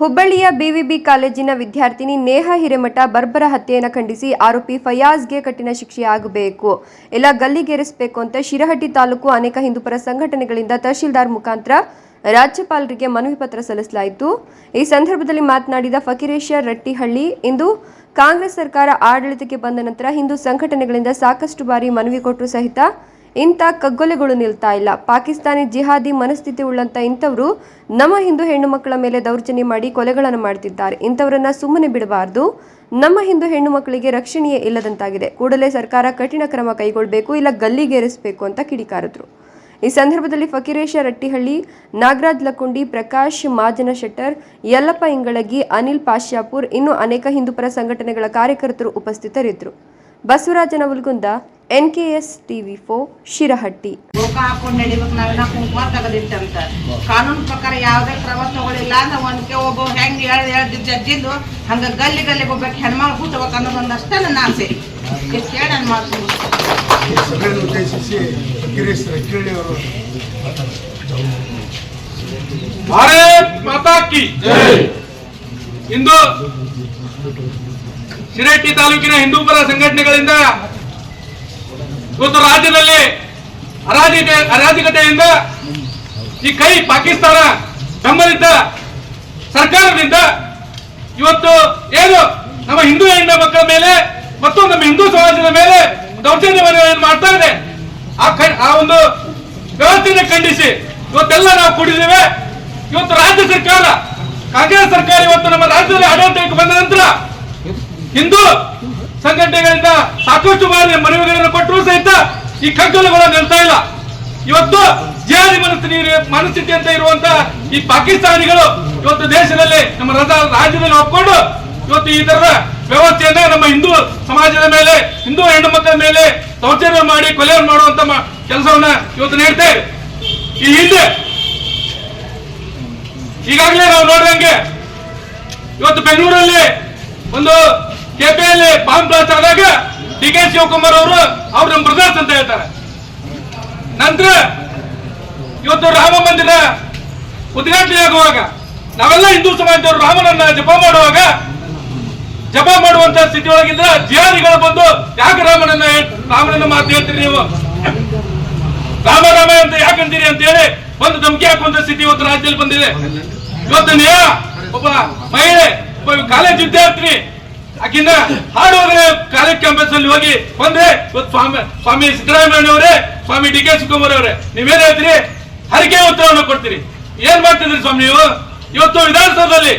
ಹುಬ್ಬಳ್ಳಿಯ ಬಿವಿಬಿ ಕಾಲೇಜಿನ ವಿದ್ಯಾರ್ಥಿನಿ ನೇಹಾ ಹಿರೇಮಠ ಬರ್ಬರ ಹತ್ಯೆಯನ್ನು ಖಂಡಿಸಿ ಆರೋಪಿ ಫಯಾಜ್ಗೆ ಕಠಿಣ ಶಿಕ್ಷೆ ಆಗಬೇಕು. ಎಲ್ಲ ಗಲ್ಲಿಗೇರಿಸಬೇಕು ಅಂತ ಶಿರಹಟ್ಟಿ ತಾಲೂಕು ಅನೇಕ ಹಿಂದೂಪರ ಸಂಘಟನೆಗಳಿಂದ ತಹಶೀಲ್ದಾರ್ ಮುಖಾಂತರ ರಾಜ್ಯಪಾಲರಿಗೆ ಮನವಿ ಪತ್ರ ಸಲ್ಲಿಸಲಾಯಿತು. ಈ ಸಂದರ್ಭದಲ್ಲಿ ಮಾತನಾಡಿದ ಫಕೀರೇಶ ರಟ್ಟಿಹಳ್ಳಿ, ಇಂದು ಕಾಂಗ್ರೆಸ್ ಸರ್ಕಾರ ಆಡಳಿತಕ್ಕೆ ಬಂದ ನಂತರ ಹಿಂದೂ ಸಂಘಟನೆಗಳಿಂದ ಸಾಕಷ್ಟು ಬಾರಿ ಮನವಿ ಕೊಟ್ಟರು ಸಹಿತ ಇಂಥ ಕಗ್ಗೊಲೆಗಳು ನಿಲ್ತಾ ಇಲ್ಲ. ಪಾಕಿಸ್ತಾನಿ ಜಿಹಾದಿ ಮನಸ್ಥಿತಿ ಉಳ್ಳಂತ ಇಂಥವರು ನಮ್ಮ ಹಿಂದೂ ಹೆಣ್ಣು ಮಕ್ಕಳ ಮೇಲೆ ದೌರ್ಜನ್ಯ ಮಾಡಿ ಕೊಲೆಗಳನ್ನು ಮಾಡ್ತಿದ್ದಾರೆ. ಇಂಥವರನ್ನ ಸುಮ್ಮನೆ ಬಿಡಬಾರ್ದು. ನಮ್ಮ ಹಿಂದೂ ಹೆಣ್ಣು ಮಕ್ಕಳಿಗೆ ರಕ್ಷಣೆಯೇ ಇಲ್ಲದಂತಾಗಿದೆ. ಕೂಡಲೇ ಸರ್ಕಾರ ಕಠಿಣ ಕ್ರಮ ಕೈಗೊಳ್ಳಬೇಕು ಇಲ್ಲ ಗಲ್ಲಿಗೇರಿಸಬೇಕು ಅಂತ ಕಿಡಿಕಾರಿದ್ರು. ಈ ಸಂದರ್ಭದಲ್ಲಿ ಫಕೀರೇಶ ರಟ್ಟಿಹಳ್ಳಿ, ನಾಗರಾಜ್ ಲಕುಂಡಿ, ಪ್ರಕಾಶ್ ಮಾಜನ ಶೆಟ್ಟರ್, ಯಲ್ಲಪ್ಪ ಇಂಗಳಗಿ, ಅನಿಲ್ ಪಾಶ್ಯಾಪುರ್ ಇನ್ನೂ ಅನೇಕ ಹಿಂದೂಪರ ಸಂಘಟನೆಗಳ ಕಾರ್ಯಕರ್ತರು ಉಪಸ್ಥಿತರಿದ್ದರು Basavaraj K S TV four Shirahatti. ಲೋಕ ಹಾಕೊಂಡು ನಡಿಬೇಕು ನಾವೆಲ್ಲ ಕುಂಕುಮ ತೆಗೆದಿಟ್ಟಂತ ಕಾನೂನು ಪ್ರಕಾರ ಯಾವುದೇ ಕ್ರಮ ತಗೊಳಿಲ್ಲ ಅಂತ ಒಂದ್ಕೆ ಒಬ್ಬ ಹೆಂಗ್ ಹೇಳಿದ್ ಹೇಳ್ದ ಜಜ್ಜಿದ್ದು ಹಂಗ ಗಲ್ಲಿ ಗಲ್ಲಿಗೆ ಹೋಗ್ಬೇಕು ಹೆಣ್ಮಕ್ಳು ಹುಟ್ಟಬೇಕು ಅನ್ನೋದೊಂದು ಅಷ್ಟೇ ನನ್ನ ಆಸೆ. ಇಷ್ಟು ಕೇಳಿ ನನ್ನ ಮಾತು ಸಭೆಯನ್ನು ಉದ್ದೇಶಿಸಿ ಗಿರೀಶ್ ರಕ್ಕಿಳ್ಳಿ ಅವರು ಭಾರತ್ ಮಾತಾ ಕಿ ಇಂದು ಶಿರಹಟ್ಟಿ ತಾಲೂಕಿನ ಹಿಂದೂಪರ ಸಂಘಟನೆಗಳಿಂದ ಇವತ್ತು ರಾಜ್ಯದಲ್ಲಿ ಅರಾಜಕ ಅರಾಜಕತೆಯಿಂದ ಈ ಕೈ ಪಾಕಿಸ್ತಾನ ಬೆಂಬಲಿತ ಸರ್ಕಾರದಿಂದ ಇವತ್ತು ಏನು ನಮ್ಮ ಹಿಂದೂ ಹೆಣ್ಣ ಮಕ್ಕಳ ಮೇಲೆ ಮತ್ತು ನಮ್ಮ ಹಿಂದೂ ಸಮಾಜದ ಮೇಲೆ ದೌರ್ಜನ್ಯವನ್ನು ಏನು ಮಾಡ್ತಾ ಇದೆ. ಆ ಒಂದು ವ್ಯವಸ್ಥೆಯನ್ನು ಖಂಡಿಸಿ ಇವತ್ತೆಲ್ಲ ನಾವು ಕೂಡಿದ್ದೇವೆ. ಇವತ್ತು ರಾಜ್ಯ ಸರ್ಕಾರ, ಕಾಂಗ್ರೆಸ್ ಸರ್ಕಾರ ಇವತ್ತು ನಮ್ಮ ರಾಜ್ಯದಲ್ಲಿ ಆಡಳಿತಕ್ಕೆ ಬಂದ ನಂತರ ಹಿಂದೂ ಸಂಘಟನೆಗಳಿಂದ ಸಾಕಷ್ಟು ಬಾರಿ ಮನವಿಗಳನ್ನು ಕೊಟ್ಟರು ಸಹಿತ ಈ ಕಗ್ಗಲುಗಳು ನಿಲ್ತಾ ಇಲ್ಲ. ಇವತ್ತು ಜಿಹಾದಿ ಮನಸ್ಥಿತಿ ಮನಸ್ಥಿತಿ ಅಂತ ಇರುವಂತ ಈ ಪಾಕಿಸ್ತಾನಿಗಳು ಇವತ್ತು ದೇಶದಲ್ಲಿ ನಮ್ಮ ರಾಜ- ರಾಜ್ಯದಲ್ಲಿ ಒಪ್ಕೊಂಡು ಇವತ್ತು ಈ ತರದ ವ್ಯವಸ್ಥೆಯನ್ನ ನಮ್ಮ ಹಿಂದೂ ಸಮಾಜದ ಮೇಲೆ, ಹಿಂದೂ ಹೆಣ್ಣು ಮಕ್ಕಳ ಮೇಲೆ ದೌರ್ಜನ್ಯ ಮಾಡಿ ಕೊಲೆ ಮಾಡುವಂತ ಕೆಲಸವನ್ನ ಇವತ್ತು ನೀಡ್ತಾ ಈ ಹಿಂದೆ ಈಗಾಗಲೇ ನಾವು ನೋಡಿದಂಗೆ ಇವತ್ತು ಬೆಂಗಳೂರಲ್ಲಿ ಒಂದು ಕೆಪಿಯಲ್ಲಿ ಬಾಂಬ್ ಬ್ಲಾಸ್ಟ್ ಆದಾಗ ಡಿ ಕೆ ಶಿವಕುಮಾರ್ ಅವರು, ಅವ್ರ ನಮ್ಮ ಬ್ರದರ್ಸ್ ಅಂತ ಹೇಳ್ತಾರೆ. ನಂತರ ಇವತ್ತು ರಾಮ ಮಂದಿರ ಉದ್ಘಾಟನೆ ಆಗುವಾಗ ನಾವೆಲ್ಲ ಹಿಂದೂ ಸಮಾಜದವರು ರಾಮನನ್ನ ಜಪ ಮಾಡುವಾಗ, ಜಪ ಮಾಡುವಂತ ಸ್ಥಿತಿ ಒಳಗಿದ್ರೆ ಜಿಹಾದಿಗಳು ಬಂದು, ಯಾಕೆ ರಾಮನನ್ನ ರಾಮನನ್ನ ಮಾತು ಹೇಳ್ತೀರಿ ನೀವು? ರಾಮ ರಾಮ ಅಂತ ಯಾಕಂತೀರಿ ಅಂತ ಹೇಳಿ ಒಂದು ಧಮಕಿ ಹಾಕುವಂತ ಸ್ಥಿತಿ ಇವತ್ತು ರಾಜ್ಯದಲ್ಲಿ ಬಂದಿದೆ. ಇವತ್ತು ನೇಹ ಒಬ್ಬ ಮಹಿಳೆ, ಒಬ್ಬ ಕಾಲೇಜ್ ವಿದ್ಯಾರ್ಥಿನಿ ಆಕಿಂದ ಹಾಡುವಾಗಲೇ ಕಾಲೇಜ್ ಕ್ಯಾಂಪಸ್ ಅಲ್ಲಿ ಹೋಗಿ ಬಂದ್ರೆ ಸ್ವಾಮಿ ಸ್ವಾಮಿ ಸಿದ್ದರಾಮಯ್ಯ ಅವರೇ, ಸ್ವಾಮಿ ಡಿ ಕೆ ಶಿವಕುಮಾರ್ ಅವರೇ ನೀವೇನ್ ಹೇಳ್ತೀರಿ? ಹರಿಕೆ ಉತ್ತರವನ್ನು ಕೊಡ್ತೀರಿ. ಏನ್ ಮಾಡ್ತಿದ್ರಿ ಸ್ವಾಮಿ ನೀವು? ಇವತ್ತು ವಿಧಾನಸೌಧದಲ್ಲಿ